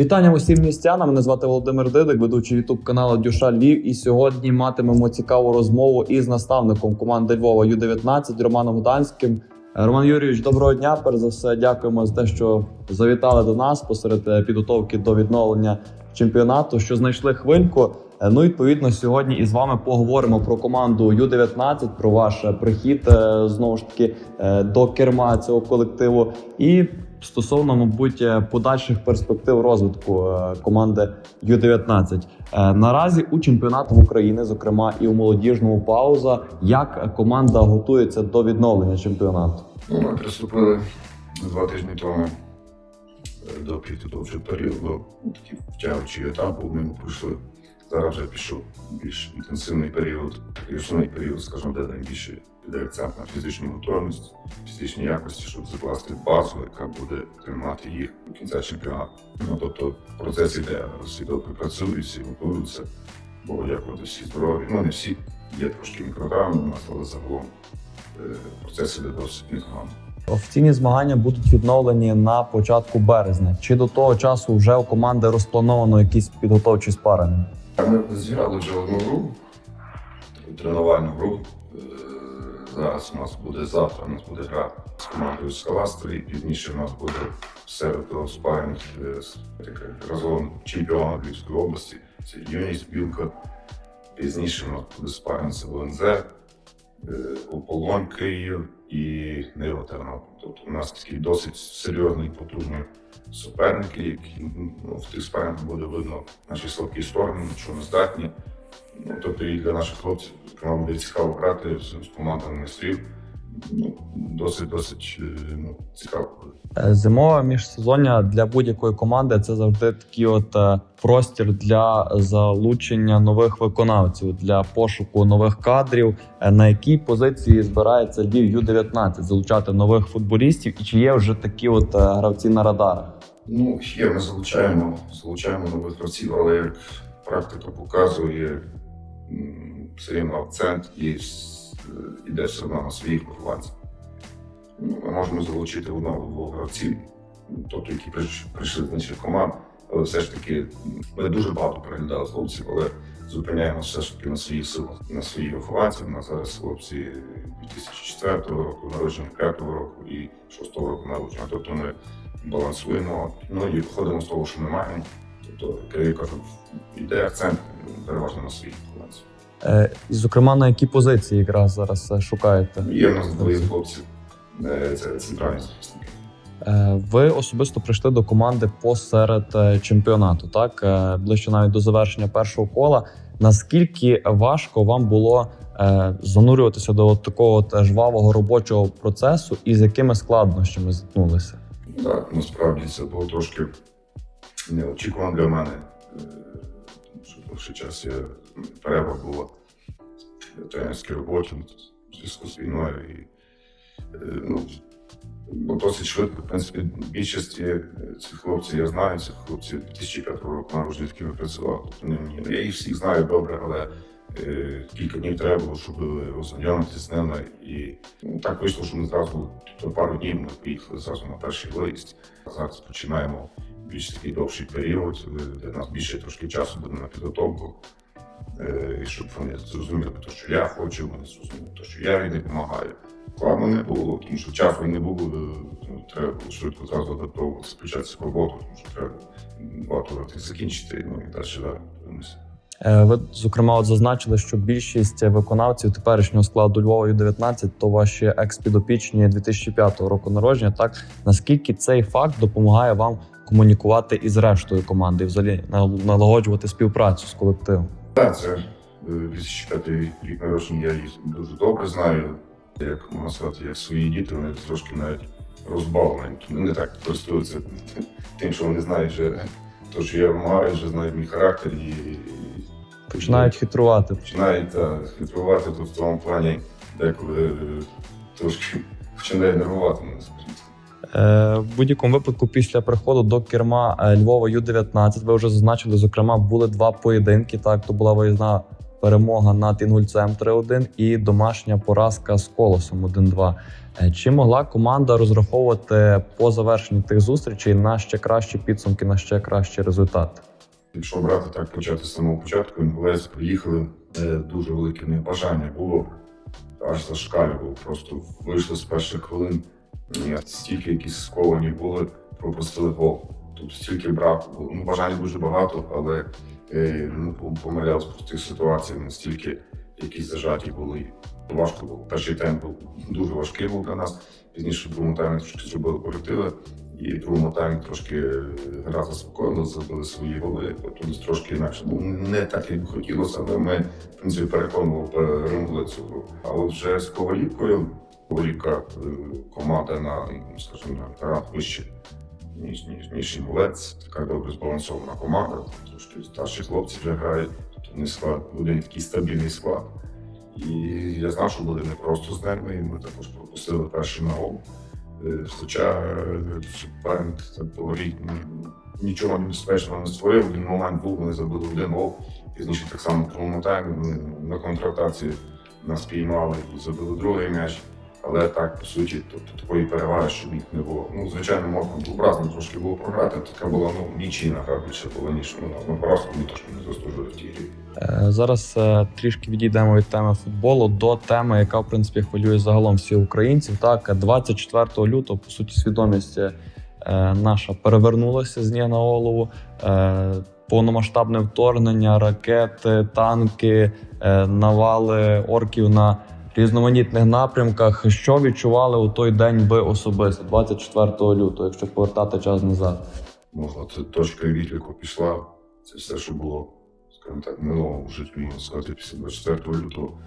Вітання усім містянам. Мене звати Володимир Дидик, ведучий ютуб каналу Дюша Львів. І сьогодні матимемо цікаву розмову із наставником команди Львова Ю-19 Романом Гданським. Е, Роман Юрійович, доброго дня. Перш за все, дякуємо за те, що завітали до нас посеред е, підготовки до відновлення чемпіонату, що знайшли хвильку. Е, Ну, відповідно, сьогодні із вами поговоримо про команду Ю-19, про ваш прихід е, знову ж таки до керма цього колективу. І стосовно, мабуть, е, подальших перспектив розвитку е, команди Ю-19. Е, Наразі у чемпіонатах України, зокрема і у молодіжному пауза, як команда готується до відновлення чемпіонату. Ну, ми приступили два тижні тому до підготовчого періоду, ну, такий втягуючий етап, ми пройшли. Зараз вже пішов більш інтенсивний період, такий основний період, скажімо, де найбільше піде акцент на фізичну готовність, фізичні якості, щоб закласти базу, яка буде тримати їх до кінця чемпіонату. Ну, тобто процес іде, всі добре працюють, всі готуються, бо як от всі здорові, ну не всі, є трошки мікротравми у нас, але загалом е, процес іде досить непогано. Офіційні змагання будуть відновлені на початку березня. Чи до того часу вже у команди розплановано якісь підготовчі спарення? Ми зіграли вже одну гру, тренувальну гру. Е, Зараз у нас буде завтра, у нас буде гра з командою і пізніше у нас буде в середу спаринг е, з разом чемпіона Львівської області. Це юність Білка. Пізніше у нас буде спаринг з ЛНЗ, е, Ополон Київ і Тернопіль. Тобто у нас такий досить серйозний, потужний суперники, які ну, в тих спарингах буде видно наші слабкі сторони, що ми здатні. Ну, тобто і для наших хлопців зокрема, буде цікаво грати з, командами майстрів. Ну, досить досить е, ну, цікаво. Е, Зимове міжсезоння для будь-якої команди це завжди такий от е, простір для залучення нових виконавців, для пошуку нових кадрів. На якій позиції збирається Львів Ю-19 залучати нових футболістів, і чи є вже такі от гравці на радарах? Ну, є, ми залучаємо, залучаємо нових гравців, але як практика показує, все рівно акцент і с- е, все одно на своїх вихованців. Ну, Ми можемо залучити одного двох гравців, тобто які прийшли з інших команд, але все ж таки ми дуже багато переглядали хлопців, але зупиняємося все ж таки на своїх силах, на своїх вихованців. У нас зараз хлопці 2004 року, народження 5 року і 6 року народження. Тобто ми балансуємо, ну і виходимо з того, що ми маємо. Тобто, кажу, йде акцент переважно на своїх вихованців. Е, І, зокрема, на які позиції якраз зараз е, шукаєте? Є в нас двоє хлопців, е, це центральні захисники. Е, Ви особисто прийшли до команди посеред чемпіонату, так ближче навіть до завершення першого кола. Наскільки важко вам було занурюватися до от такого от жвавого робочого процесу, і з якими складнощами зіткнулися? Так, насправді це було трошки неочікувано для мене. Що час перерва була в тренерській роботі ну, в зв'язку з війною. І, ну, досить швидко, в принципі, більшості е, цих хлопців я знаю, цих хлопців 2005 року народження, з якими працював. Тобто. Я їх всіх знаю добре, але е, кілька днів треба було, щоб ознайомитися з ними. І ну, так вийшло, що ми зразу пару днів ми поїхали зразу на перший виїзд. Зараз починаємо більш такий довший період, де нас більше трошки часу буде на підготовку. І щоб вони зрозуміли те, що я хочу, вони зрозуміли те, що я їм допомагаю. Складно не було, тому що часу не було, треба було швидко зразу адаптовуватися, почати цю роботу, тому що треба багато років закінчити, ну і далі подивимося. Ви зокрема от зазначили, що більшість виконавців теперішнього складу Львова Ю-19 то ваші екс-підопічні 2005 року народження. Так наскільки цей факт допомагає вам комунікувати із рештою команди, і взагалі нал- налагоджувати співпрацю з колективом? Так, це е, 2005 рік народження, я їх дуже добре знаю. Як можна сказати, як свої діти, вони трошки навіть розбавлені. Вони не так користуються тим, що вони знають вже те, що я вимагаю, вже знають мій характер і, Починають хитрувати. починають та, хитрувати тут в тому плані, деколи е, трошки починає нервувати мене, В будь-якому випадку, після приходу до керма е, Львова Ю-19, ви вже зазначили, зокрема, були два поєдинки. Так, то була виїзна перемога над інгульцем 3-1 і домашня поразка з колосом 1-2. Е, Чи могла команда розраховувати по завершенні тих зустрічей на ще кращі підсумки, на ще кращі результати? Якщо брати так почати з самого початку, інгулець приїхали, е, дуже велике бажання було, аж зашкалювало. Просто вийшли з перших хвилин, і стільки якісь сковані були, пропустили гол. Тут стільки браку було. Ну, бажання дуже багато, але е, ну, пом- помилялись в простих ситуаціях, настільки якісь зажаті були. Важко було. Перший тайм був дуже важкий був для нас. Пізніше другому таймі трошки зробили корективи. І в другому таймі трошки е, гра заспокоїла, забили свої голи. Потім трошки інакше. Ну, не так, як би хотілося, але ми, в принципі, переконували, перемогли цю гру. А от вже з Ковалівкою, Ковалівка е, команда на, ну, скажімо, на ранг вище, ніж, ніж, ніж Інгулець. Така добре збалансована команда. Трошки старші хлопці вже грають, тобто не склад, один такий стабільний склад. І я знав, що буде непросто з ними, і ми також пропустили перший на гол. Е, Хоча е, суперник так нічого небезпечного не створив. Один момент був, вони забили один гол. Пізніше так само в таймі на контратації нас піймали і забили другий м'яч. Але так, по суті, тобто такої переваги, щоб їх не було. Ну, звичайно, можна було образно трошки було програти. Така була ну, нічийна гра більше була, ніж ну, на поразку ми трошки не заслужили в тій грі. Е, Зараз е, трішки відійдемо від теми футболу до теми, яка в принципі хвилює загалом всіх українців. Так, 24 лютого, по суті, свідомість е, наша перевернулася з ніг на голову. Повномасштабне вторгнення, ракети, танки, навали орків на різноманітних напрямках. Що відчували у той день ви особисто, 24 лютого, якщо повертати час назад? можна це точка відліку пішла. Це все, що було, скажімо так, в житті, можна сказати, після 24 лютого.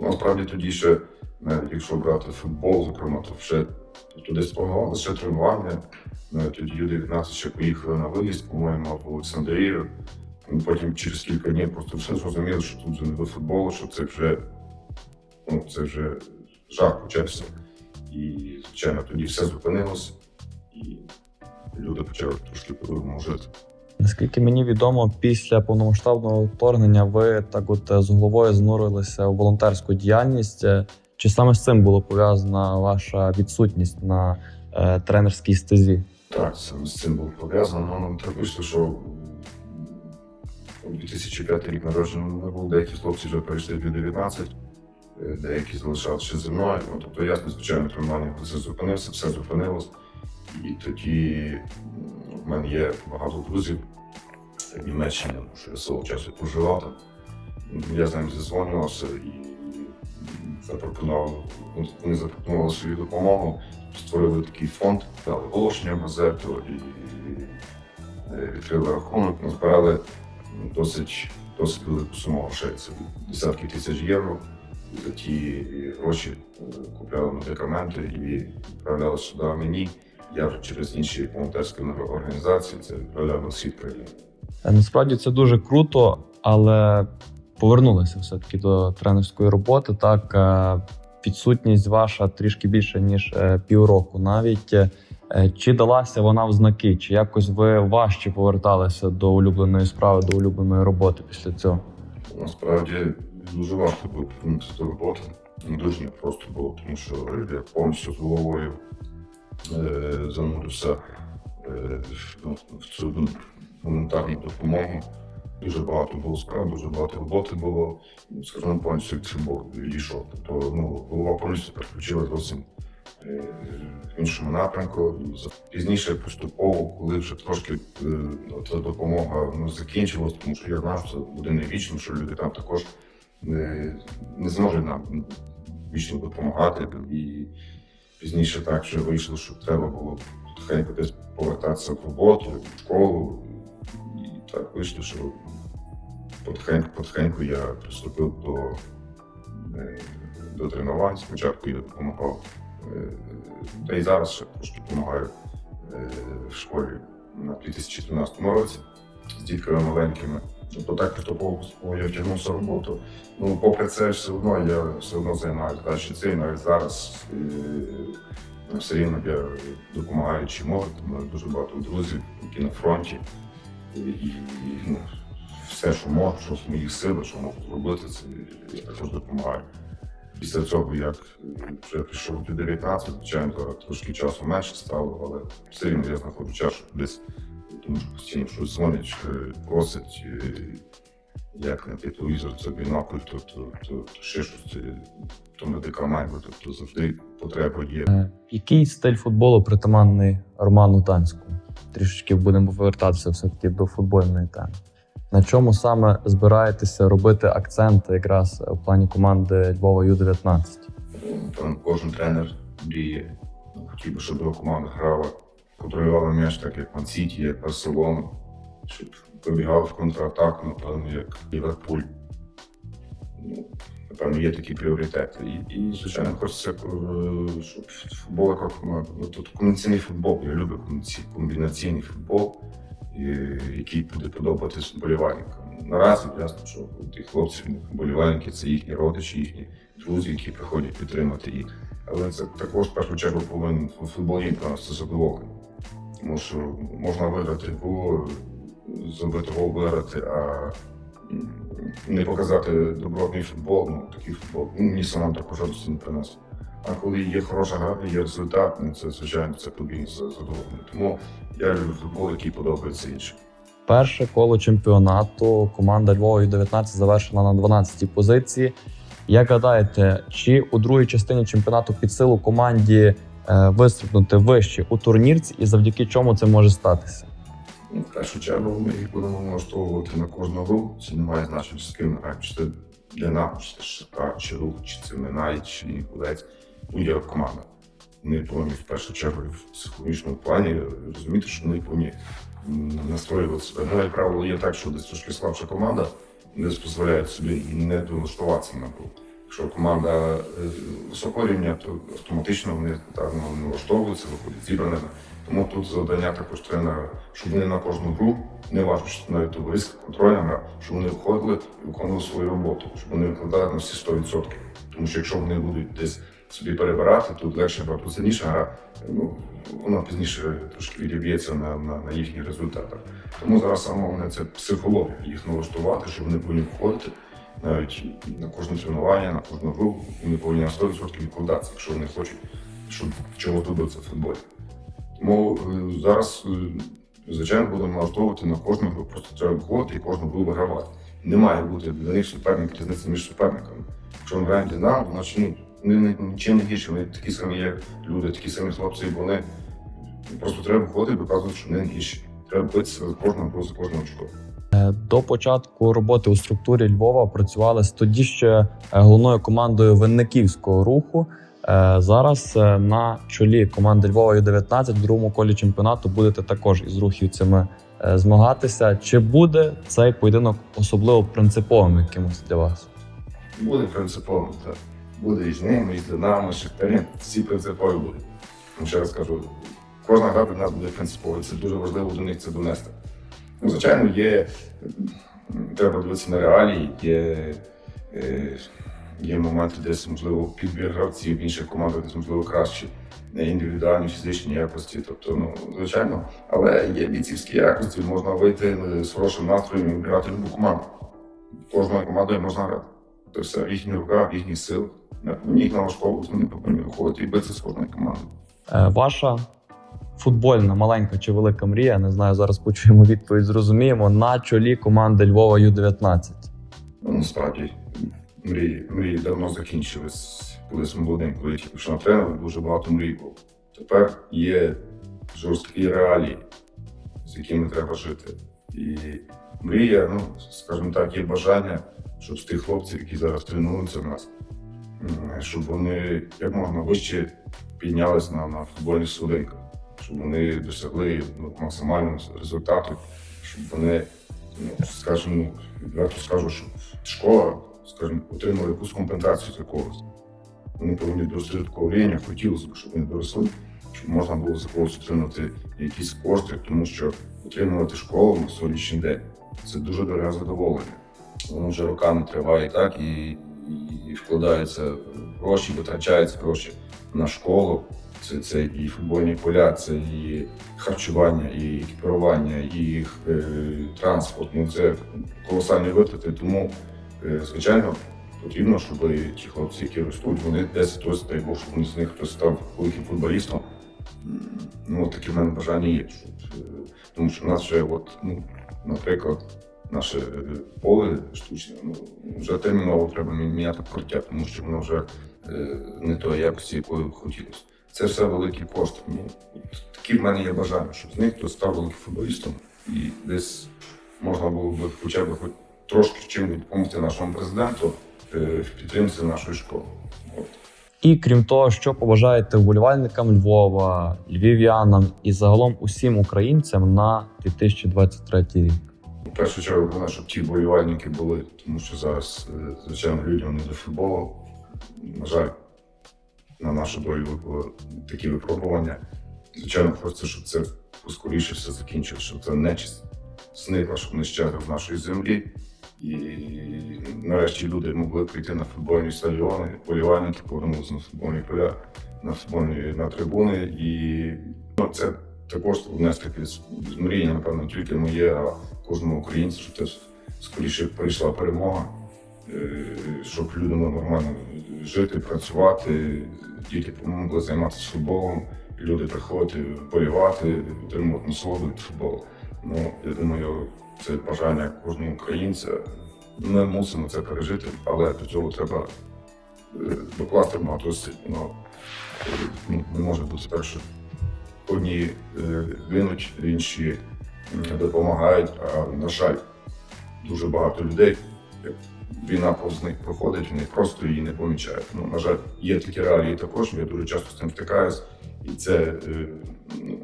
Ну, Насправді тоді ще, навіть якщо брати футбол, зокрема, то ще тобто десь ще тренування. Навіть тоді Ю-19 ще поїхали на виїзд, по-моєму, в Олександрію. Ну, Потім через кілька днів просто все зрозуміли, що тут вже не до футболу, що це вже, ну, це вже жах почався. І, звичайно, тоді все зупинилося. І люди почали трошки по-другому жити. Наскільки мені відомо, після повномасштабного вторгнення ви так от з головою занурилися у волонтерську діяльність. Чи саме з цим було пов'язана ваша відсутність на е, тренерській стезі? Так, саме з цим було пов'язано. Ну, так вийшло, що у 2005 рік народження не був, деякі хлопці вже перейшли в 19 е, деякі залишалися зі мною. Ну, тобто, ясно, звичайно, тренування все зупинився, все зупинилось. І тоді в мене є багато друзів в Німеччині, тому що я свого часу проживав там. Я з ними зізвонювався і запропонував, ну, вони запропонували свою допомогу створили такий фонд, дали оголошення газету і е, відкрили рахунок, назбирали досить, досить велику суму грошей. Це десятки тисяч євро. За ті гроші е, купляли медикаменти і відправляли сюди мені. Я вже через інші волонтерські організації це відправляв на всі країни. Е, Насправді це дуже круто, але повернулися все-таки до тренерської роботи. Так, е, відсутність ваша трішки більше ніж е, півроку. Навіть Е, чи далася вона в знаки, чи якось ви важче поверталися до улюбленої справи, до улюбленої роботи після цього? Насправді було повернутися до роботи. Не дуже непросто було, тому що я повністю з головою е, занурився е, ну, в цю ну, гуманітарну допомогу. Дуже багато було справ, дуже багато роботи було. Ну, Скажімо, повністю від цього відійшов. Тобто ну, голова повністю переключила зовсім е, в іншому напрямку. Пізніше поступово, коли вже трошки е, ця допомога ну, закінчилась, тому що я знав, що це буде не вічно, що люди там також не, зможуть нам вічно допомагати. І пізніше так вже вийшло, що треба було потихеньку десь повертатися в роботу, в школу. І так вийшло, що потихеньку, потихеньку я приступив до, е, до тренувань. Спочатку я допомагав, е, та й зараз ще трошки допомагаю е, в школі на 2013 році з дітками маленькими. Тобто так поступово я втягнувся в роботу. Ну, попри це, все одно я все одно займаюся далі цим. Навіть зараз е, все рівно я допомагаю чи. У мене дуже багато друзів, які на фронті. І, і, ну, все, що можу, що в моїх силах, що можу зробити, це я також допомагаю. Після цього, як вже прийшов до 19, звичайно, трошки часу менше стало, але все рівно я знаходжу час, щоб десь тому що постійно щось дзвонять, е, просять, е, як на телевізор, це бінокль, то, то, то, то ще щось, е, то медикамент, тобто завжди потреба є. Е, Який стиль футболу притаманний Роману Танському? Трішечки будемо повертатися все-таки до футбольної теми. На чому саме збираєтеся робити акцент якраз в плані команди Львова Ю-19? Там кожен тренер мріє, хотів би, щоб його команда грала, контролювала м'яч так, як Ман Сіті, як Барселона, щоб вибігав в контратаку, напевно, як Ліверпуль. Ну, напевно, є такі пріоритети. І, і звичайно, хочеться, е, щоб футбол команда. Ну, тут комбінаційний футбол. Я люблю комбінаційний футбол, який буде подобатись вболівальникам. Наразі ясно, що ті хлопці, вболівальники це їхні родичі, їхні друзі, які приходять підтримати їх. Але це також в першу чергу повинен футболіст приносити задоволення. Тому що можна виграти гру, зробити гол виграти, а не показати добротний футбол, ну такий футбол, ну, мені самому також не приносить. А коли є хороша гра, є результат, ну це звичайно це подвійне задоволення. Тому я люблю футбол, який подобається іншим. Перше коло чемпіонату команда Львова Ю-19 завершила на 12-й позиції. Як гадаєте, чи у другій частині чемпіонату під силу команді вистрибнути вище у турнірці, і завдяки чому це може статися? Ну, в першу чергу ми їх будемо налаштовувати на кожну гру. Це не має значення, з ким граємо. Чи це Динамо, чи це Шахтар, чи Рух, чи це Минай, чи Ніколець. Будь-яка команда. Вони повинні в першу чергу в психологічному плані розуміти, що вони повинні настроювати себе. Ну, як правило, є так, що десь трошки слабша команда десь дозволяє собі і не долаштуватися на гру. Якщо команда е, високого рівня, то автоматично вони так ну, налаштовуються, виходять зібраними. Тому тут завдання також тренера, щоб вони на кожну гру, не важко, що навіть товариська контрольна гра, щоб вони виходили і виконували свою роботу, щоб вони викладали на всі 100%. Тому що якщо вони будуть десь собі перебирати, тут легше сильніша гра, ну, вона пізніше трошки відіб'ється на, на, на їхніх результатах. Тому зараз саме це психологія, їх налаштувати, щоб вони повинні входити навіть на кожне тренування, на кожну гру, вони повинні на 100% відкладатися, якщо вони хочуть, щоб чого добитися в футболі. Тому е, зараз, е, звичайно, будемо налаштовувати на кожну гру. Просто треба виходити і кожну гру вигравати. Не має бути для них суперник різниця між суперниками. Якщо ми граємо Динамо, значить ну, вони нічим не гірші, вони такі самі, як люди, такі самі хлопці, і вони просто треба виходити і доказувати, що вони гірші. Треба битися за кожного за кожного очко. Е, До початку роботи у структурі Львова працювали з тоді ще е, головною командою Винниківського руху. Е, Зараз на чолі команди Львова Ю-19 в другому колі чемпіонату будете також із рухівцями змагатися. Чи буде цей поєдинок особливо принциповим якимось для вас? Буде принципово, так. Буде і з ними, і з Динамо, і з Шахтарем. Всі принципові будуть. Ще раз кажу, кожна гра для нас буде принциповою. Це дуже важливо до них це донести. Ну, звичайно, є. Треба дивитися на реалії, є, е, є моменти, десь, можливо, підбір гравців в інших командах, десь, можливо, кращі індивідуальні фізичні якості. Тобто, ну, звичайно, але є бійцівські якості, можна вийти з хорошим настроєм і грати любу команду. Кожною командою можна грати. Це все в їхніх руках, в їхніх силах. Вони їх налаштовують, вони повинні виходити і битися з кожною командою. Е, Ваша футбольна маленька чи велика мрія, не знаю, зараз почуємо відповідь, зрозуміємо, на чолі команди Львова Ю-19. Ну, насправді мрії, мрії давно закінчились. Колись молодим, коли я пішов на тренер, дуже багато мрій було. Тепер є жорсткі реалії, з якими треба жити. І мрія, ну, скажімо так, є бажання, щоб з тих хлопців, які зараз тренуються в нас, щоб вони як можна вище піднялись на, на футбольних судинках, щоб вони досягли ну, максимального результату, щоб вони ну, скажімо, відверто скажу, що школа, скажімо, отримала якусь компенсацію за когось. Вони повинні дорости рівня, хотілося б, щоб вони доросли, щоб можна було за когось отримати якісь кошти, тому що отримувати школу на сьогоднішній день це дуже дороге задоволення. Воно вже роками триває так, і, і вкладаються гроші, витрачаються гроші на школу. Це, це і футбольні поля, це і харчування, і екіпірування, і е, транспорт. Ну це колосальні витрати. Тому, е, звичайно, потрібно, щоб ті хлопці, які ростуть, вони десь хтось, дай Бог, щоб з них хтось став великим футболістом. Ну, таке в мене бажання є. Щоб, е, тому що в нас вже, от, ну, наприклад, наше е, поле штучне, ну, вже терміново треба міняти покриття, тому що воно вже е, не тої якості, якою хотілося. Це все великі кошти. Ну, такі в мене є бажання, щоб з них хтось став великим футболістом і десь можна було б хоча б хоч трошки чим допомогти нашому президенту е, в підтримці нашої школи. От. І крім того, що побажаєте вболівальникам Львова, львів'янам і загалом усім українцям на 2023 рік. В першу чергу головне, щоб ті болівальники були, тому що зараз, е, звичайно, людям не до футболу. На жаль, на нашу долю випали такі випробування. Звичайно, хочеться, щоб це поскоріше все закінчилося, щоб це нечисть зникла, щоб не щезла з нашої землі. І нарешті люди могли прийти на футбольні стадіони, болівальники повернулися на футбольні поля, на футбольні на трибуни. І ну, це також таких мрій, напевно, тільки моє, а кожного українця, щоб це скоріше прийшла перемога, е, щоб люди нормально жити, працювати, діти могли займатися футболом, люди приходити, болівати, отримувати насолоду від футболу. Ну, я думаю, це бажання кожного українця. Ми мусимо це пережити, але до цього треба е, докласти багато. Ну, е, ну, не може бути так, що одні е, гинуть, інші допомагають. А на жаль, дуже багато людей, війна повз них проходить, вони просто її не помічають. Ну, на жаль, є такі реалії також, я дуже часто з цим стикаюсь, і це е,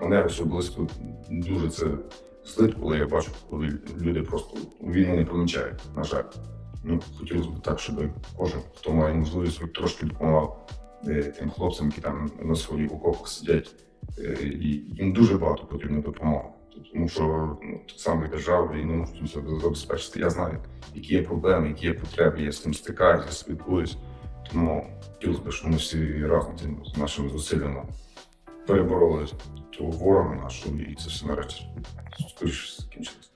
мене особисто дуже це злить, коли я бачу, коли люди просто війну не помічають. На жаль. Ну, хотілося б так, щоб кожен, хто має можливість, трошки допомагав е, тим хлопцям, які там на своїх окопах сидять. Е, і їм дуже багато потрібно допомоги. Тому що ну, так само держава війну все забезпечити. Я знаю, які є проблеми, які є потреби, я з цим стикаюся, спілкуюсь. Тому хотілося б, щоб ми всі разом цим нашими зусиллями перебороли того ворога нашого, і це все нарешті скоріше закінчилося.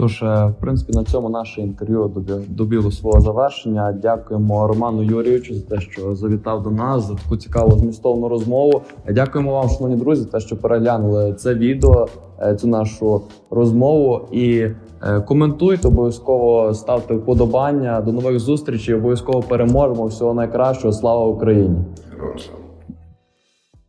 Тож, е, в принципі, на цьому наше інтерв'ю добі- добіло свого завершення. Дякуємо Роману Юрійовичу за те, що завітав до нас за таку цікаву змістовну розмову. Дякуємо вам, шановні друзі, за те, що переглянули це відео, е, цю нашу розмову. І е, коментуйте, обов'язково ставте вподобання. До нових зустрічей. Обов'язково переможемо. Всього найкращого. Слава Україні!